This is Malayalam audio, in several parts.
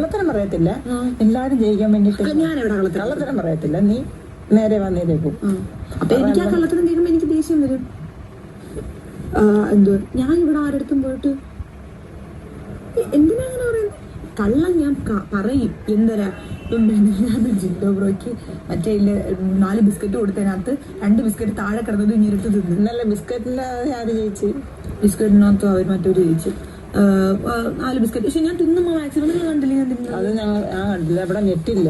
കള്ളത്തരം പറയത്തില്ല. എല്ലാരും ജയിക്കാൻ വേണ്ടിട്ട് കള്ളത്തരം പറയത്തില്ല. നീ നേരെ വന്നേക്കും പോകും അപ്പൊ എനിക്ക് ആ കള്ളത്തരം കേൾക്കുമ്പോ എനിക്ക് ദേഷ്യം വരും. എന്തോ? ഞാൻ ഇവിടെ ആരടുത്തും പോയിട്ട് എന്തിനാ അങ്ങനെ പറയുന്നത് കള്ളം ഞാൻ പറയും. എന്തരാ? ജിൻഡോ ബ്രോയ്ക്ക് മറ്റേ നാല് ബിസ്ക്കറ്റ് കൊടുത്തതിനകത്ത് രണ്ട് ബിസ്ക്കറ്റ് താഴെ കിടന്നത് ഇഞ്ഞിരുത്ത് തിന്നു. നല്ല ബിസ്ക്കറ്റിന്റെ ആര് ജയിച്ച്? ബിസ്ക്കറ്റിനകത്ത് അവർ മറ്റൊരു ജയിച്ചു. നാല് ബിസ്ക്കറ്റ്. പക്ഷെ ഞാൻ തിന്നുമ്പോ മാക്സിമം നിങ്ങൾ കണ്ടില്ല ഞാൻ അത് ഞങ്ങൾ ആ കണ്ടില്ല ഇവിടെ നെറ്റില്ല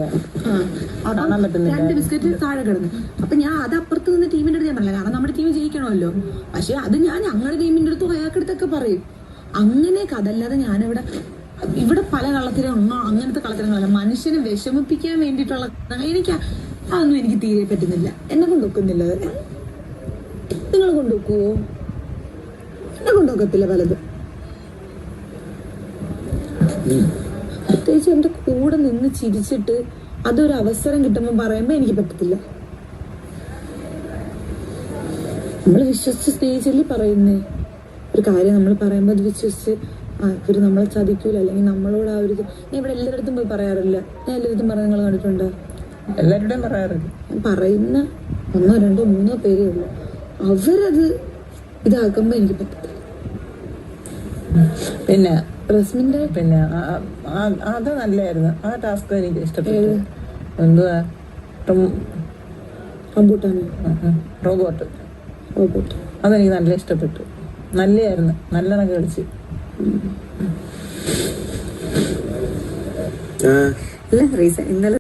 കാണാൻ പറ്റുന്നില്ല. രണ്ട് ബിസ്ക്കറ്റ് താഴെ കിടന്നു. അപ്പൊ ഞാൻ അത് അപ്പുറത്ത് നിന്ന് ടീമിന്റെ അടുത്ത് ഞാൻ പറഞ്ഞില്ല. കാരണം നമ്മുടെ ടീം ജയിക്കണമല്ലോ. പക്ഷെ അത് ഞാൻ ഞങ്ങളുടെ ടീമിന്റെ അടുത്ത് അയാൾക്കടുത്തൊക്കെ പറയും. അങ്ങനെയൊക്കെ അതല്ലാതെ ഞാനിവിടെ ഇവിടെ പല കള്ളത്തിലും ഒന്നും അങ്ങനത്തെ കള്ളത്തിലങ്ങളല്ല മനുഷ്യനെ വിഷമിപ്പിക്കാൻ വേണ്ടിയിട്ടുള്ള എനിക്ക് അതൊന്നും എനിക്ക് തീരെ പറ്റുന്നില്ല. എന്നെ കൊണ്ടുവെക്കുന്നില്ല അത്. നിങ്ങൾ കൊണ്ടുവെക്കുവോ എന്നെ കൊണ്ടുവെക്കത്തില്ല പലതും. പ്രത്യേകിച്ച് എന്റെ കൂടെ നിന്ന് ചിരിച്ചിട്ട് അതൊരു അവസരം കിട്ടുമ്പോൾ പറയുമ്പോൾ എനിക്ക് പറ്റത്തില്ല. നമ്മൾ വിശ്വസിച്ച് സ്നേഹിച്ചല്ലേ പറയുന്നേ? ഒരു കാര്യം നമ്മൾ പറയുമ്പോൾ അത് വിശ്വസിച്ച് ആ ഇവർ നമ്മളെ ചതിക്കൂല അല്ലെങ്കിൽ നമ്മളോട് ആ ഒരു ഞാൻ ഇവിടെ എല്ലായിടത്തും പോയി പറയാറില്ല. ഞാൻ എല്ലായിടത്തും പറഞ്ഞ നിങ്ങൾ കണ്ടിട്ടുണ്ടോ? എല്ലാവരുടെയും പറയാറുണ്ട് ഞാൻ പറയുന്ന ഒന്നോ രണ്ടോ മൂന്നോ പേരേ ഉള്ളൂ. അവരത് ഇതാക്കുമ്പോ എനിക്ക് പറ്റത്തില്ല. പിന്നെ റസ്മിന്റെ പിന്നെ അത് നല്ലായിരുന്നു. ആ ടാസ്ക് എനിക്ക് ഇഷ്ടപ്പെട്ടു. എന്തുവാ. റോബോട്ട്. റോബോട്ട്. അതെനിക്ക് നല്ല ഇഷ്ടപ്പെട്ടു. നല്ലയായിരുന്നു. നല്ലെണ്ണം കളിച്ച്. ഇന്നലെ